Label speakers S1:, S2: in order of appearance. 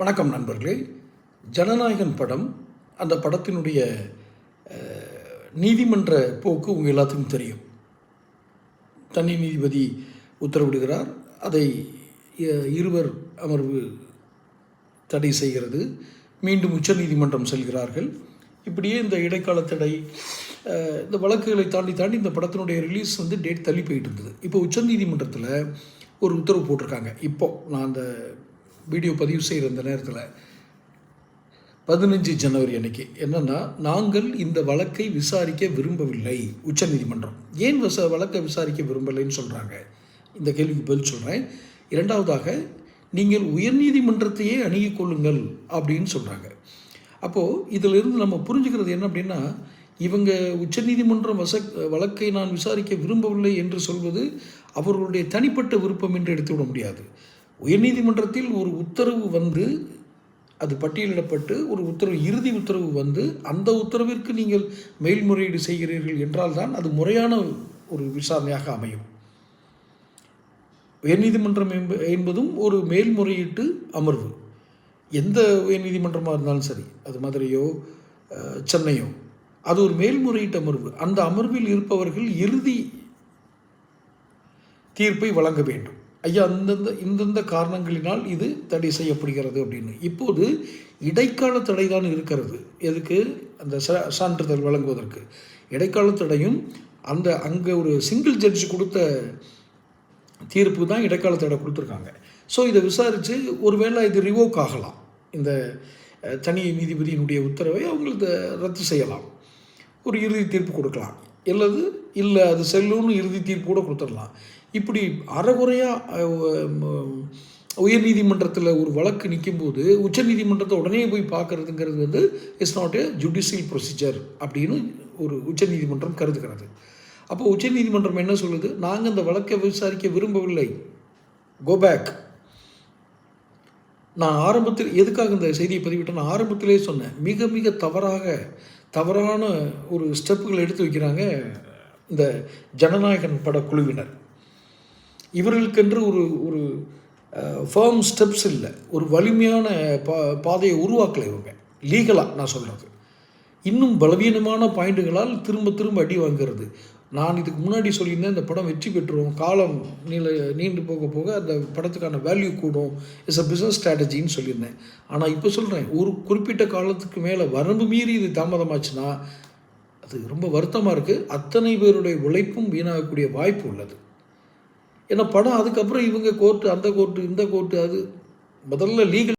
S1: வணக்கம் நண்பர்களே. ஜனநாயகன் படம் அந்த படத்தினுடைய நீதிமன்ற போக்கு உங்கள் எல்லாத்துக்கும் தெரியும். தனி நீதிபதி உத்தரவிடுகிறார். அதை இருவர் அமர்வு தடை செய்கிறது. மீண்டும் உச்சநீதிமன்றம் செல்கிறார்கள். இப்படியே இந்த இடைக்கால தடை இந்த வழக்குகளை தாண்டி தாண்டி இந்த படத்தினுடைய ரிலீஸ் வந்து டேட் தள்ளி போயிட்டு இருந்தது. இப்போ உச்சநீதிமன்றத்தில் ஒரு உத்தரவு போட்டிருக்காங்க. இப்போ நான் அந்த வீடியோ பதிவு செய்கிற இந்த நேரத்தில் பதினஞ்சு ஜனவரி அன்னைக்கு என்னென்னா நாங்கள் இந்த வழக்கை விசாரிக்க விரும்பவில்லை உச்சநீதிமன்றம். ஏன் விச வழக்கை விசாரிக்க விரும்பலைன்னு சொல்கிறாங்க இந்த கேள்விக்கு பதில் சொல்கிறேன் இரண்டாவதாக நீங்கள் உயர்நீதிமன்றத்தையே அணுகிக் கொள்ளுங்கள் அப்படின்னு சொல்கிறாங்க அப்போது இதிலிருந்து நம்ம புரிஞ்சுக்கிறது என்ன அப்படின்னா இவங்க உச்சநீதிமன்றம் வச வழக்கை நான் விசாரிக்க விரும்பவில்லை என்று சொல்வது அவர்களுடைய தனிப்பட்ட விருப்பம் என்று எடுத்துவிட முடியாது. உயர்நீதிமன்றத்தில் ஒரு உத்தரவு வந்து அது பட்டியலிடப்பட்டு ஒரு உத்தரவு இறுதி உத்தரவு வந்து அந்த உத்தரவிற்கு நீங்கள் மேல்முறையீடு செய்கிறீர்கள் என்றால் தான் அது முறையான ஒரு விசாரணையாக அமையும். உயர்நீதிமன்றம் என்பதும் ஒரு மேல்முறையீட்டு அமர்வு. எந்த உயர்நீதிமன்றமாக இருந்தாலும் சரி அது மதுரையோ சென்னையோ அது ஒரு மேல்முறையீட்டு அமர்வு. அந்த அமர்வில் இருப்பவர்கள் இறுதி தீர்ப்பை வழங்க வேண்டும். ஐயா அந்தந்த இந்தந்த காரணங்களினால் இது தடை செய்யப்படுகிறது அப்படின்னு. இப்போது இடைக்கால தடை தான் இருக்கிறது. எதுக்கு? அந்த ச சான்றிதழ் வழங்குவதற்கு. இடைக்கால தடையும் அந்த அங்கே ஒரு சிங்கிள் ஜட்ஜ் கொடுத்த தீர்ப்பு தான் இடைக்கால தடை கொடுத்துருக்காங்க. ஸோ இதை விசாரித்து ஒருவேளை இது ரிவோக் ஆகலாம். இந்த தனி நீதிபதியினுடைய உத்தரவை அவங்களுக்கு ரத்து செய்யலாம். ஒரு இறுதி தீர்ப்பு கொடுக்கலாம். இல்லது இல்லை அது செல்லும்னு இறுதி தீர்ப்பு கூட கொடுத்துடலாம். இப்படி அறகுறையாக உயர்நீதிமன்றத்தில் ஒரு வழக்கு நிற்கும்போது உச்சநீதிமன்றத்தை உடனே போய் பார்க்கறதுங்கிறது வந்து it's not a judicial procedure அப்படின்னு ஒரு உச்சநீதிமன்றம் கருதுகிறது. அப்போ உச்சநீதிமன்றம் என்ன சொல்லுது? நாங்கள் இந்த வழக்கை விசாரிக்க விரும்பவில்லை. கோ பேக் நான் ஆரம்பத்தில் எதுக்காக இந்த செய்தியை பதிவிட்டேன் நான் ஆரம்பத்திலே சொன்னேன். மிக மிக தவறாக தவறான ஒரு ஸ்டெப்புகள் எடுத்து வைக்கிறாங்க இந்த ஜனநாயகன் பட குழுவினர் இவர்களுக்கென்று ஒரு ஒரு ஃபேர்ம் ஸ்டெப்ஸ் இல்லை. ஒரு வலிமையான பா பாதையை உருவாக்கலை இவங்க. லீகலாக நான் சொல்கிறது இன்னும் பலவீனமான பாயிண்ட்டுகளால் திரும்ப திரும்ப அடி வாங்குறது. நான் இதுக்கு முன்னாடி சொல்லியிருந்தேன் இந்த படம் வெற்றி பெற்றுரும் காலம் நீள நீண்டு போக போக அந்த படத்துக்கான வேல்யூ கூடும் இட்ஸ் அ பிஸ்னஸ் ஸ்ட்ராட்டஜின்னு சொல்லியிருந்தேன். ஆனால் இப்போ சொல்கிறேன் ஒரு குறிப்பிட்ட காலத்துக்கு மேலே வரம்பு மீறி இது தாமதமாச்சுன்னா அது ரொம்ப வருத்தமாக இருக்குது அத்தனை பேருடைய உழைப்பும் வீணாகக்கூடிய வாய்ப்பு உள்ளது. ஏன்னா படம் அதுக்கப்புறம் இவங்க கோர்ட்டு அந்த கோர்ட்டு இந்த கோர்ட்டு அது முதல்ல லீகல்